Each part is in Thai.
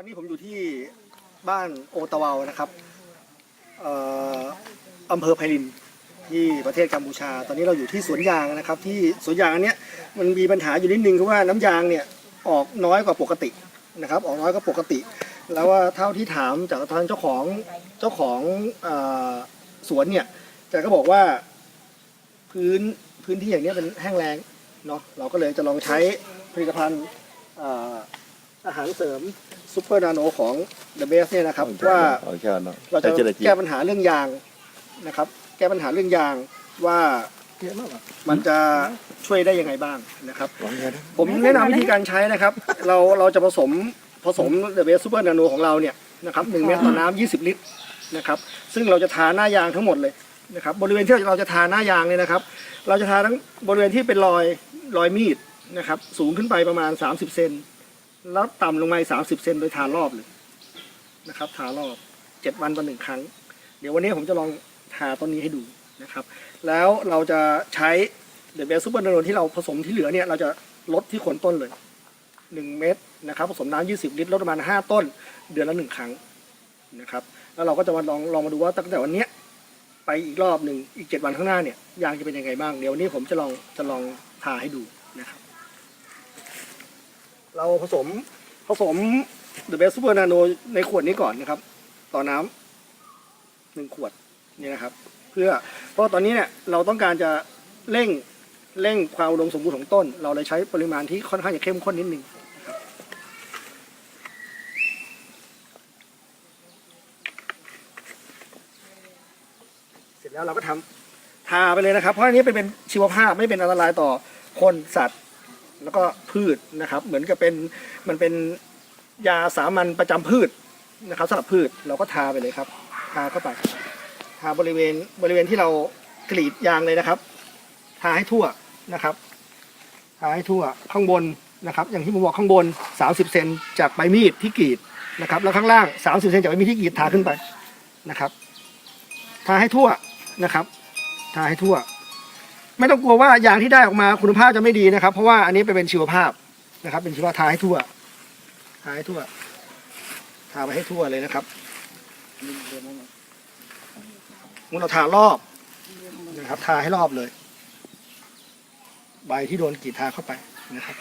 อนนี้ผมอยู่ที่บ้านโอตาวานะครับอ่ออำเภอไพลินที่ประเทศกัมพูชา ตอนนี้เราอยู่ที่สวนยางนะครับ ที่สวนยางอันเนี้ยมันมีปัญหาอยู่นิดนึงคือว่าน้ำยางเนี่ยออกน้อยกว่าปกตินะครับ ออกน้อยกว่าปกติ แล้วว่าเท่าที่ถามจากทางเจ้าของเจ้าของอสวนเนี่ยแกก็บอกว่าพื้นพื้นที่อย่างนี้เป็นแห้งแล้งเนาะเราก็เลยจะลองใช้ผลิตภัณฑ์ อ่ออาหารเสริมซูเปอร์นาโนของ The Best เนี่ยนะครับว่าเอาแค่นั้นเราจะใช้จรจีแก้ปัญหาเรื่องยางนะครับ แก้ปัญหาเรื่องยางว่ามันจะช่วยได้ยังไงบ้างนะครับหวังแค่นั้นผมแนะนำวิธีการใช้นะครับ เราเราจะผสมผสมเดอะเบสซูเปอร์นาโนของเราเนี่ยนะครับหนึ่งเม็ดต่อน้ำยี่สิบลิตรนะครับซึ่งเราจะทาหน้ายางทั้งหมดเลยนะครับบริเวณที่เราจะทาหน้ายางเนี่ยนะครับ เราจะทาทั้งบริเวณที่เป็นรอยรอยมีดนะครับสูงขึ้นไปประมาณ 30 เซน แล้วต่ำลงมาสามสิบเซนโดยทารอบเลยนะครับทารอบเจ็ดวันต่อหนึ่งครั้ง เดี๋ยววันนี้ผมจะลองทาต้นนี้ให้ดูนะครับ แล้วเราจะใช้เดอะเบสซูเปอร์นาโนที่เราผสมที่เหลือเนี่ยเราจะลดที่โคนต้นเลยหนึ่งเม็ดนะครับ ผสมน้ำยี่สิบลิตรลดประมาณห้าต้น เดือนละหนึ่งครั้งนะครับ แล้วเราก็จะมาลองลองมาดูว่าตั้งแต่วันเนี้ยไปอีกรอบหนึ่งอีกเจ็ดวันข้างหน้าเนี่ยยางจะเป็นยังไงบ้างเดี๋ยววันนี้ผมจะลองจะลองทาให้ดูนะครับ เราผสมผสม The Best Super Nano ในขวดนี้ก่อนนะครับ ต่อน้ำหนึ่งขวดนี่นะครับ เพื่อเพราะตอนนี้เนี่ยเราต้องการจะเร่งเร่งความอุดมสมบูรณ์ของต้น เราเลยใช้ปริมาณที่ค่อนข้างจะเข้มข้นนิดนึงเสร็จแล้วเราก็ทำทาไปเลยนะครับ เพราะอันนี้เป็นชีวภาพไม่เป็นอันตรายต่อคนสัตว์ แล้วก็พืชนะครับ เหมือนกับเป็นมันเป็นยาสามัญประจำพืชนะครับสำหรับพืชเราก็ทาไปเลยครับทาเข้าไปทาบริเวณบริเวณที่เรากรีดยางเลยนะครับทาให้ทั่วนะครับทาให้ทั่วข้างบนนะครับ อย่างที่ผมบอกข้างบน 30 เซนจากใบมีดที่กรีดนะครับ แล้วข้างล่าง 30 เซนจากใบมีดที่กรีดทาขึ้นไปนะครับ ทาให้ทั่วนะครับ ทาให้ทั่ว ไม่ต้องกลัวว่ายางที่ได้ออกมาคุณภาพจะไม่ดีนะครับ เพราะว่าอันนี้เป็นชีวภาพนะครับ เป็นชีวภาพทาให้ทั่วทาให้ทั่วทาไปให้ทั่วเลยนะครับมุนเราทารอบนะครับทาให้รอบเลย ใบที่โดนกรีดทาเข้าไปนะครับ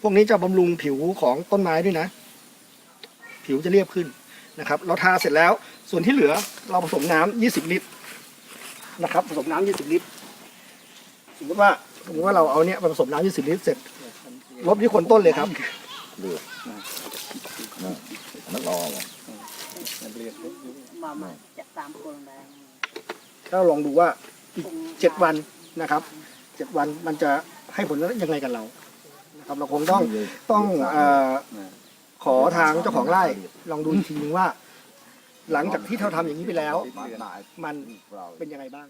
พวกนี้จะบำรุงผิวของต้นไม้ด้วยนะ ผิวจะเรียบขึ้นนะครับ เราทาเสร็จแล้ว ส่วนที่เหลือเราผสมน้ำ20 ลิตรนะครับ ผสมน้ำ20 ลิตร สมมติว่าสมมติว่าเราเอาเนี้ยไปผสมน้ำ20ลิตรเสร็จลดที่โคนต้นเลยครับเลือดนะมันรอวะมามาจะตามคนแรงถ้าลองดูว่าอีกเจ็ดวันนะครับเจ็ดวันมันจะให้ผลยังไงกับเรานะครับเราคงต้องต้องเอ่อขอทางเจ้าของไร่ลองดูอีกทีนึงว่า หลังจากที่เราทำอย่างนี้ไปแล้ว มันเป็นยังไงบ้าง